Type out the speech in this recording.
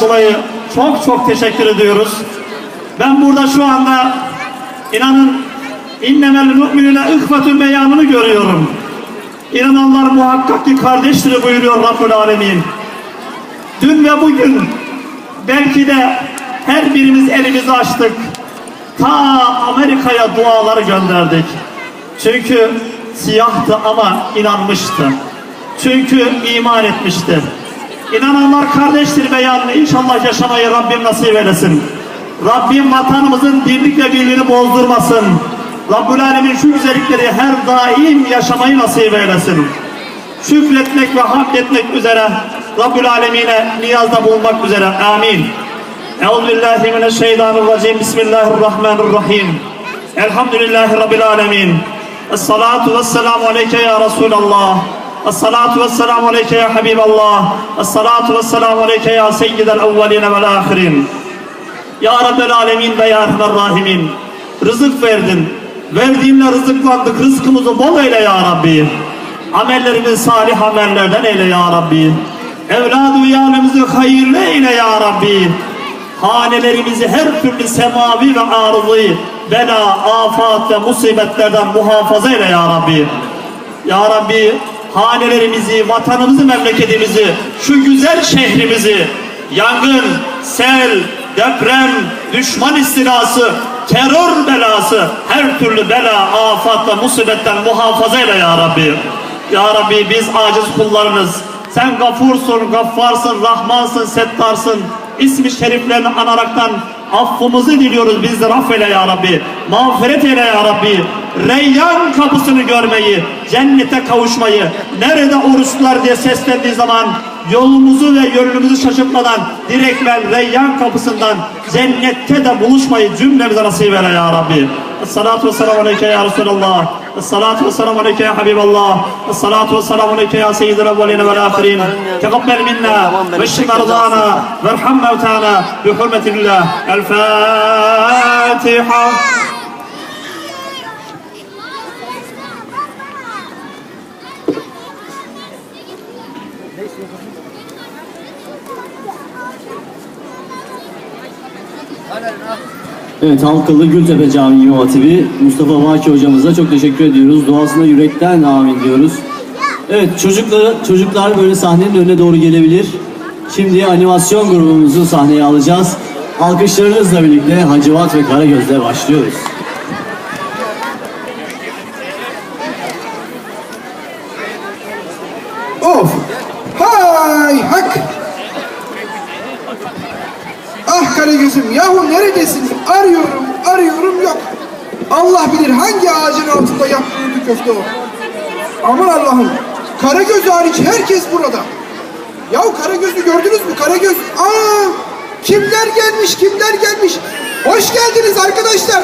Dolayı çok çok teşekkür ediyoruz. Ben burada şu anda inanın innemel müminine ihvetün beyanını görüyorum. İnananlar muhakkak ki kardeştir buyuruyor Rabbül Alemin. Dün ve bugün belki de her birimiz elimizi açtık. Ta Amerika'ya dualar gönderdik. Çünkü siyahtı ama inanmıştı. Çünkü iman etmişti. İnananlar kardeştir beyanını inşallah yaşamayı Rabbim nasip eylesin. Rabbim vatanımızın birlik ve birliğini bozdurmasın. Rabbül Alemin şu güzellikleri her daim yaşamayı nasip eylesin. Şükretmek ve hamd etmek üzere Rabbül Alemin'e niyazda bulunmak üzere. Amin. Euzubillahimineşşeytanirracim. Bismillahirrahmanirrahim. Elhamdülillahi Rabbil Alemin. Esselatu vesselamu aleyke ya Resulallah. Esselatu vesselamu aleyke ya Habiballah. Esselatu vesselamu aleyke ya Seyyidel evveline vel ahirin. Ya Rabbel Alemin ve Ya Erhamer Rahimin. Rızık verdin. Verdiğinle rızıklandık. Rızkımızı bol eyle Ya Rabbi. Amellerimizi salih amellerden eyle Ya Rabbi. Evladı iyalimizi hayırlı eyle Ya Rabbi. Hanelerimizi her türlü semavi ve arızı, bela, afat ve musibetlerden muhafaza eyle Ya Rabbi. Ya Rabbi hanelerimizi, vatanımızı, memleketimizi, şu güzel şehrimizi yangın, sel, deprem, düşman istilası, terör belası, her türlü bela, afat ve musibetten muhafaza eyle Ya Rabbi. Ya Rabbi biz aciz kullarınız. Sen gafursun, gaffarsın, rahmansın, settarsın. İsmi şeriflerini anaraktan affımızı diliyoruz. Biz de affeyle ya Rabbi. Mağfiret eyle ya Rabbi. Reyyan kapısını görmeyi, cennete kavuşmayı, nerede oruçlar diye seslendiği zaman yolumuzu ve yönümüzü şaşırtmadan direktmen Reyyan kapısından cennette de buluşmayı cümlemize nasip eyle ya Rabbi. Esselatu vesselamu aleyke ya Resulallah. Esselatu vesselamu aleyke ya Habiballah. Esselatu vesselamu aleyke ya Seyyidil evveline vel ahirin. Tegabbel minna ve şfi merzana verham mevtana bi hurmetillah. El Fatiha. Evet Halkalı Gültepe Camii İmam Mustafa Vaki hocamıza çok teşekkür ediyoruz. Duasına yürekten amin diyoruz. Evet çocuklar, çocuklar böyle sahnenin önüne doğru gelebilir. Şimdi animasyon grubumuzu sahneye alacağız. Alkışlarınızla birlikte Hacivat ve Karagöz'le başlıyoruz. Of! Hay hak! Karagöz'üm yahu neredesin? Arıyorum, arıyorum yok. Allah bilir hangi ağacın altında yaptığı bir köfte o. Aman Allah'ım. Karagöz hariç herkes burada. Yahu Karagöz'ü gördünüz mü? Karagöz. Aa! Kimler gelmiş, kimler gelmiş? Hoş geldiniz arkadaşlar.